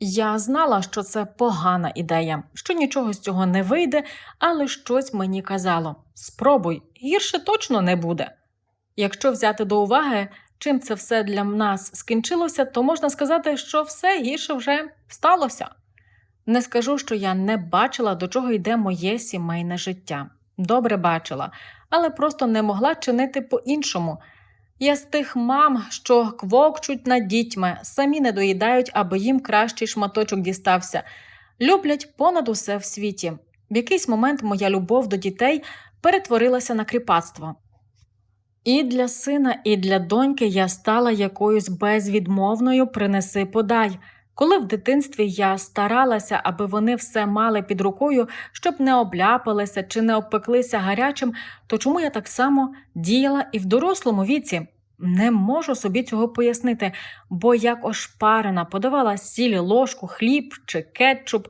Я знала, що це погана ідея, що нічого з цього не вийде, але щось мені казало спробуй, гірше точно не буде. Якщо взяти до уваги, чим це все для нас скінчилося, то можна сказати, що все гірше вже сталося. Не скажу, що я не бачила, до чого йде моє сімейне життя. Добре бачила, але просто не могла чинити по-іншому. Я з тих мам, що квокчуть над дітьми, самі не доїдають, аби їм кращий шматочок дістався, люблять понад усе в світі. В якийсь момент моя любов до дітей перетворилася на кріпацтво. І для сина, і для доньки я стала якоюсь безвідмовною принеси подай. Коли в дитинстві я старалася, аби вони все мали під рукою, щоб не обляпалися чи не обпеклися гарячим, то чому я так само діяла і в дорослому віці? Не можу собі цього пояснити, бо як ошпарена подавала сіль, ложку, хліб чи кетчуп.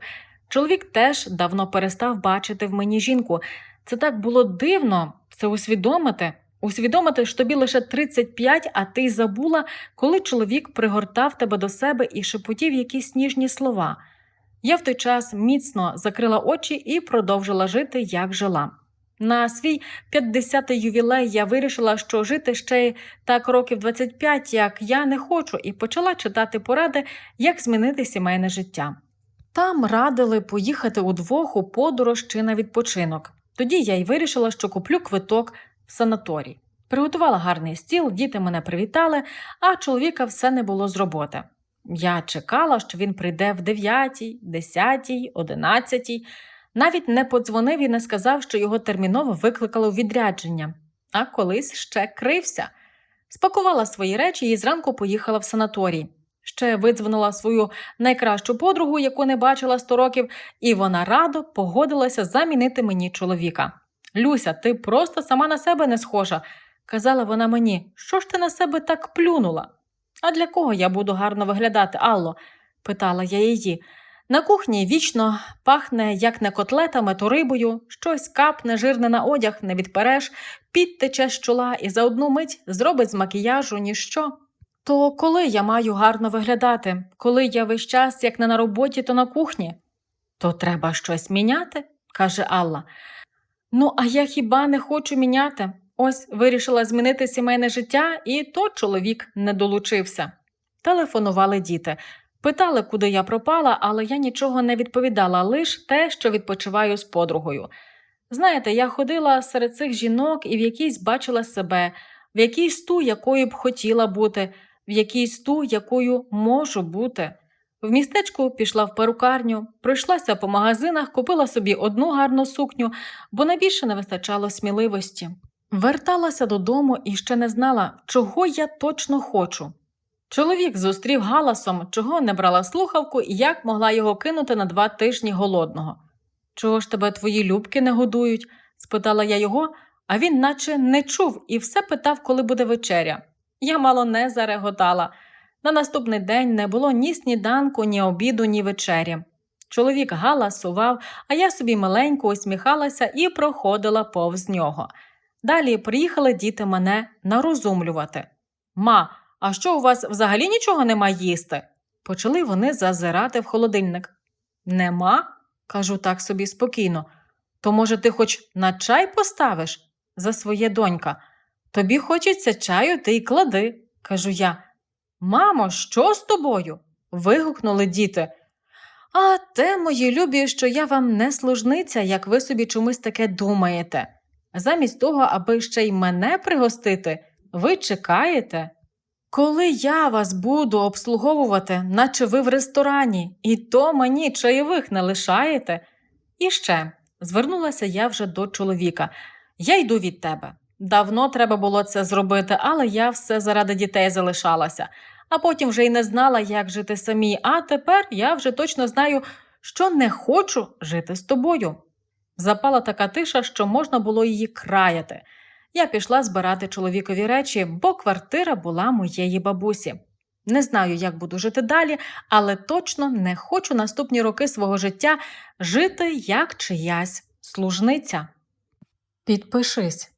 Чоловік теж давно перестав бачити в мені жінку. Це так було дивно це усвідомити. Усвідомити, що тобі лише 35, а ти й забула, коли чоловік пригортав тебе до себе і шепотів якісь ніжні слова. Я в той час міцно закрила очі і продовжила жити, як жила. На свій 50-й ювілей я вирішила, що жити ще так років 25, як я не хочу, і почала читати поради, як змінити сімейне життя. Там радили поїхати удвох у подорож чи на відпочинок. Тоді я й вирішила, що куплю квиток в санаторій. Приготувала гарний стіл, діти мене привітали, а чоловіка все не було з роботи. Я чекала, що він прийде в 9, 10, 11. Навіть не подзвонив і не сказав, що його терміново викликали у відрядження, а колись ще крився. Спакувала свої речі і зранку поїхала в санаторій. Ще видзвонила свою найкращу подругу, яку не бачила сто років, і вона радо погодилася замінити мені чоловіка. Люся, ти просто сама на себе не схожа, казала вона мені. Що ж ти на себе так плюнула? А для кого я буду гарно виглядати, Алло? питала я її. На кухні вічно пахне як не котлетами, то рибою, щось капне, жирне на одяг, не відпереш, підтече з чола і за одну мить зробить з макіяжу ніщо. То коли я маю гарно виглядати, коли я весь час як не на роботі, то на кухні? То треба щось міняти, каже Алла. Ну, а я хіба не хочу міняти? Ось вирішила змінити сімейне життя, і то чоловік не долучився. Телефонували діти. Питали, куди я пропала, але я нічого не відповідала, лише те, що відпочиваю з подругою. Знаєте, я ходила серед цих жінок і в якійсь бачила себе, в якійсь ту, якою б хотіла бути, в якійсь ту, якою можу бути. В містечку пішла в перукарню, пройшлася по магазинах, купила собі одну гарну сукню, бо найбільше не вистачало сміливості. Верталася додому і ще не знала, чого я точно хочу. Чоловік зустрів галасом, чого не брала слухавку і як могла його кинути на два тижні голодного. Чого ж тебе твої любки не годують? спитала я його, а він наче не чув і все питав, коли буде вечеря. Я мало не зареготала. На наступний день не було ні сніданку, ні обіду, ні вечері. Чоловік галасував, а я собі маленько усміхалася і проходила повз нього. Далі приїхали діти мене нарозумлювати. Ма, а що у вас взагалі нічого нема їсти? Почали вони зазирати в холодильник. Нема? кажу так собі спокійно. То, може, ти хоч на чай поставиш? за своє донька. Тобі хочеться чаю, ти й клади, кажу я. Мамо, що з тобою? вигукнули діти. А те, мої любі, що я вам не служниця, як ви собі чомусь таке думаєте. Замість того, аби ще й мене пригостити, ви чекаєте. Коли я вас буду обслуговувати, наче ви в ресторані, і то мені чайових не лишаєте. І ще звернулася я вже до чоловіка. Я йду від тебе. Давно треба було це зробити, але я все заради дітей залишалася, а потім вже й не знала, як жити самій. А тепер я вже точно знаю, що не хочу жити з тобою. Запала така тиша, що можна було її краяти. Я пішла збирати чоловікові речі, бо квартира була моєї бабусі. Не знаю, як буду жити далі, але точно не хочу наступні роки свого життя жити як чиясь служниця. Підпишись,